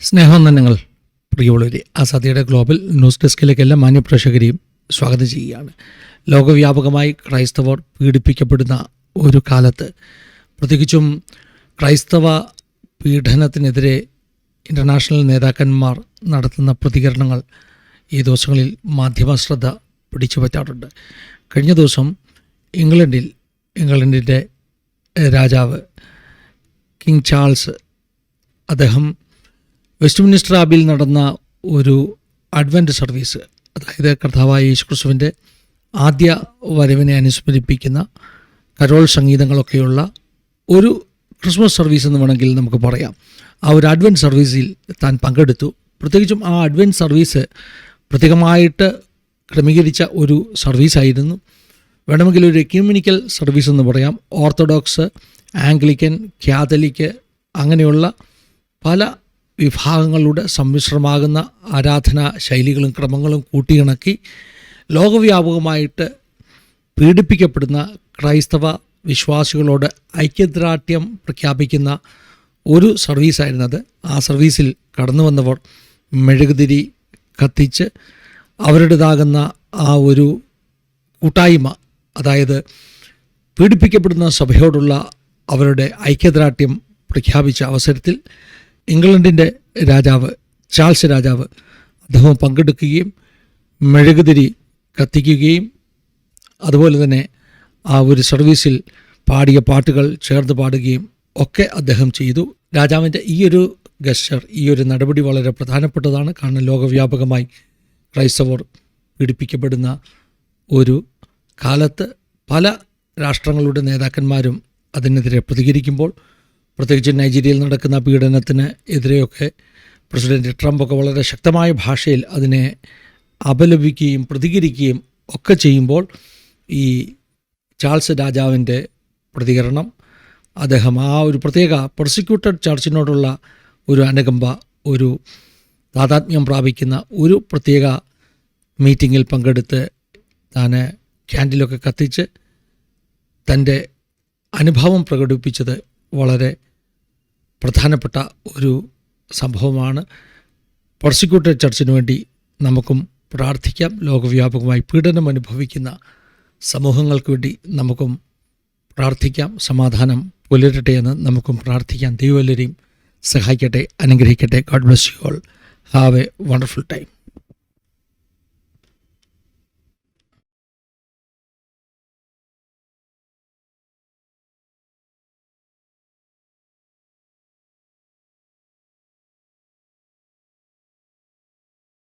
സ്നേഹവന്ദനങ്ങൾ പ്രിയമുള്ളവരെ ആസാദിയുടെ global news ഡെസ്കിലേക്ക് എല്ലാ മാന്യപ്രേക്ഷകരെയും സ്വാഗതം ചെയ്യുകയാണ്. ലോകവ്യാപകമായി ക്രൈസ്തവർ പീഡിപ്പിക്കപ്പെടുന്ന ഒരു കാലത്ത് പ്രത്യേകിച്ചും ക്രൈസ്തവ പീഡനത്തിനെതിരെ ഇന്റർനാഷണൽ നേതാക്കന്മാർ നടത്തുന്ന പ്രതികരണങ്ങൾ ഈ ദിവസങ്ങളിൽ മാധ്യമ ശ്രദ്ധ പിടിച്ചു പറ്റാറുണ്ട്. കഴിഞ്ഞ ദിവസം ഇംഗ്ലണ്ടിൽ ഇംഗ്ലണ്ടിന്റെ രാജാവ് കിങ് ചാൾസ് അദ്ദേഹം വെസ്റ്റ് മിനിസ്റ്റർ ആബിൽ നടന്ന ഒരു അഡ്വന്റ് സർവീസ് അതായത് കർത്താവായ യേശുക്രിസ്തുവിന്റെ ആദ്യ വരവിനെ അനുസ്മരിപ്പിക്കുന്ന കരോൾ സംഗീതങ്ങളൊക്കെയുള്ള ഒരു ക്രിസ്മസ് സർവീസ് എന്ന് വേണമെങ്കിൽ നമുക്ക് പറയാം. ആ ഒരു അഡ്വന്റ് സർവീസിൽ താൻ പങ്കെടുത്തു. പ്രത്യേകിച്ചും ആ അഡ്വന്റ് സർവീസ് പ്രത്യേകമായിട്ട് ക്രമീകരിച്ച ഒരു സർവീസായിരുന്നു. വേണമെങ്കിൽ ഒരു എക്യൂമിനിക്കൽ സർവീസ് എന്ന് പറയാം. ഓർത്തഡോക്സ് ആംഗ്ലിക്കൻ ക്യാതലിക്ക് അങ്ങനെയുള്ള പല വിഭാഗങ്ങളുടെ സമ്മിശ്രമാകുന്ന ആരാധനാ ശൈലികളും ക്രമങ്ങളും കൂട്ടിയിണക്കി ലോകവ്യാപകമായിട്ട് പീഡിപ്പിക്കപ്പെടുന്ന ക്രൈസ്തവ വിശ്വാസികളോട് ഐക്യദാർഢ്യം പ്രഖ്യാപിക്കുന്ന ഒരു സർവീസായിരുന്നത് ആ സർവീസിൽ കടന്നു വന്നവർ മെഴുകുതിരി കത്തിച്ച് അവരുടേതാകുന്ന ആ ഒരു കൂട്ടായ്മ അതായത് പീഡിപ്പിക്കപ്പെടുന്ന സഭയോടുള്ള അവരുടെ ഐക്യദാർഢ്യം പ്രഖ്യാപിച്ച അവസരത്തിൽ ഇംഗ്ലണ്ടിന്റെ രാജാവ് ചാൾസ് രാജാവ് അദ്ദേഹം പങ്കെടുക്കുകയും മെഴുകുതിരി കത്തിക്കുകയും അതുപോലെ തന്നെ ആ ഒരു സർവീസിൽ പാടിയ പാട്ടുകൾ ചേർന്ന് പാടുകയും ഒക്കെ അദ്ദേഹം ചെയ്തു. രാജാവിന്റെ ഈ ഒരു ഗസ്റ്റർ ഈ ഒരു നടപടി വളരെ പ്രധാനപ്പെട്ടതാണ്. കാരണം ലോകവ്യാപകമായി ക്രൈസ്തവർ പീഡിപ്പിക്കപ്പെടുന്ന ഒരു കാലത്ത് പല രാഷ്ട്രങ്ങളുടെ നേതാക്കന്മാരും അതിനെതിരെ പ്രതികരിക്കുമ്പോൾ പ്രത്യേകിച്ച് നൈജീരിയയിൽ നടക്കുന്ന പീഡനത്തിന് എതിരെയൊക്കെ പ്രസിഡന്റ് ട്രംപൊക്കെ വളരെ ശക്തമായ ഭാഷയിൽ അതിനെ അപലപിക്കുകയും പ്രതികരിക്കുകയും ഒക്കെ ചെയ്യുമ്പോൾ ഈ ചാൾസ് രാജാവിന്റെ പ്രതികരണം അദ്ദേഹം ആ ഒരു പ്രത്യേക പ്രോസിക്യൂട്ടഡ് ചർച്ചിനോടുള്ള ഒരു അനുകമ്പ ഒരു താതാത്മ്യം പ്രാപിക്കുന്ന ഒരു പ്രത്യേക മീറ്റിങ്ങിൽ പങ്കെടുത്ത് താൻ ക്യാൻഡിലൊക്കെ കത്തിച്ച് തന്റെ അനുഭവം പ്രകടിപ്പിച്ചത് വളരെ പ്രധാനപ്പെട്ട ഒരു സംഭവമാണ്. പ്രോസിക്യൂട്ടഡ് ചർച്ചിന് വേണ്ടി നമുക്കും പ്രാർത്ഥിക്കാം. ലോകവ്യാപകമായി പീഡനം അനുഭവിക്കുന്ന സമൂഹങ്ങൾക്ക് വേണ്ടി നമുക്കും പ്രാർത്ഥിക്കാം. സമാധാനം പുലരട്ടെ എന്ന് നമുക്കും പ്രാർത്ഥിക്കാം. ദൈവം എല്ലാവരെയും സഹായിക്കട്ടെ അനുഗ്രഹിക്കട്ടെ. God bless you all have a wonderful time